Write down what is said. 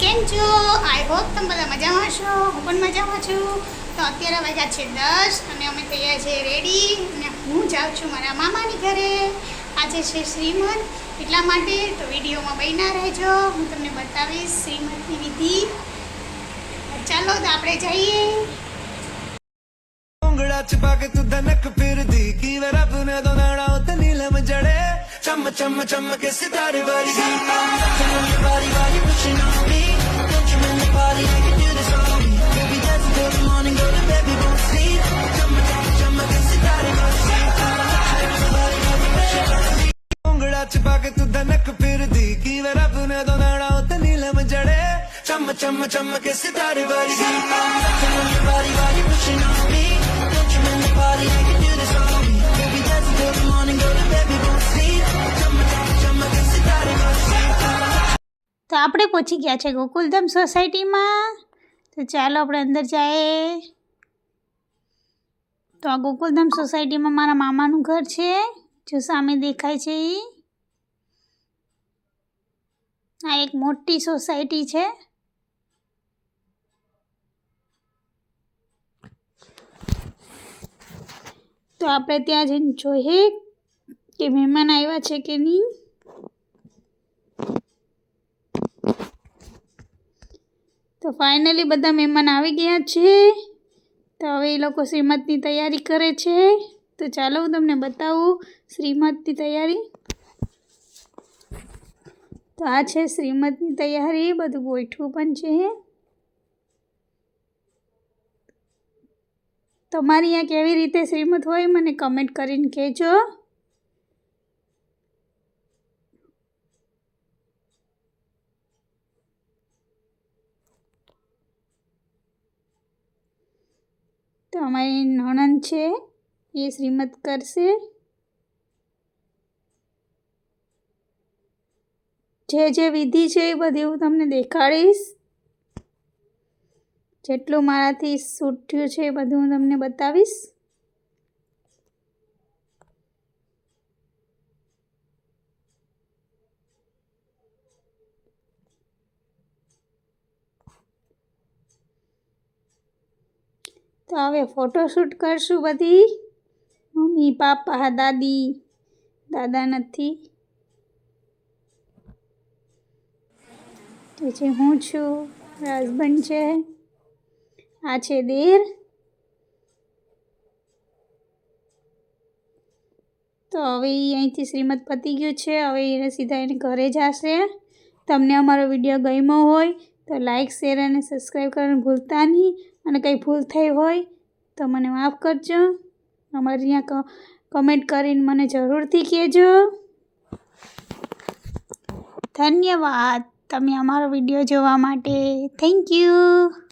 કેમ છો? I hope તમે બધા મજામાં છો. હું પણ મજામાં છું. તો અત્યારે વાગ્યા છે દસ અને અમે તૈયાર છે રેડી અને હું જાઉં છું મારા મામાની ઘરે. આજે છે શ્રીમદ એટલા માટે તો વિડીયોમાં બહીના રહેજો. હું તમને બતાવીશ શ્રીમદની વિધિ. ચાલો તો આપણે જઈએ. તું ધનક ફિરદી ચમ ચમ ચમ કે સિતારે વારી. વારી વારી. ખુશી चम चम के सितारे वाली बारी बारी pushing on me Don't you mind the party, I can do this all week Baby, that's good morning, go to bed, we gon' sleep Chum, chum, chum, ke सितारे वाली તો આપણે પહોંચી ગયા છે ગોકુલધામ સોસાયટીમાં તો ચાલો આપણે અંદર જઈએ તો આ ગોકુલધામ સોસાયટીમાં મારા મામાનું ઘર છે જો સામે દેખાય છે એ આ એક મોટી સોસાયટી છે તો આપણે ત્યાં જઈને જોઈએ કે મહેમાન આવ્યા છે કે નહીં. તો ફાઇનલી બધા મહેમાન આવી ગયા છે. તો હવે એ લોકો શ્રીમદની તૈયારી કરે છે. તો ચાલો હું તમને બતાવું શ્રીમદની તૈયારી. તો આ છે શ્રીમદની તૈયારી. બધું ગોઠવું પણ છે. તમારી અહીંયા કેવી રીતે શ્રીમત હોય મને કમેન્ટ કરીને કહેજો. તો અમારી નણંદ છે, એ શ્રીમત કરશે. જે જે વિધિ છે એ બધી હું તમને દેખાડીશ. જેટલું મારાથી શૂટ થયું છે એ બધું હું તમને બતાવીશ. તો હવે ફોટોશૂટ કરશું બધી. મમ્મી, પાપા, દાદી, દાદા નથી. જે હું છું હસબન્ડ છે. આ છે દેર. તો હવે એ અહીંથી શ્રીમદ પતી ગયું છે. હવે એને સીધા એને ઘરે જશે. તમને અમારો વીડિયો ગમ્યો હોય તો લાઈક, શેર અને સબસ્ક્રાઈબ કરવાનું ભૂલતા નહીં. અને કંઈ ભૂલ થઈ હોય તો મને માફ કરજો. અમારે અહીંયા કમેન્ટ કરીને મને જરૂરથી કહેજો. ધન્યવાદ. તમે અમારો વીડિયો જોવા માટે. Thank you.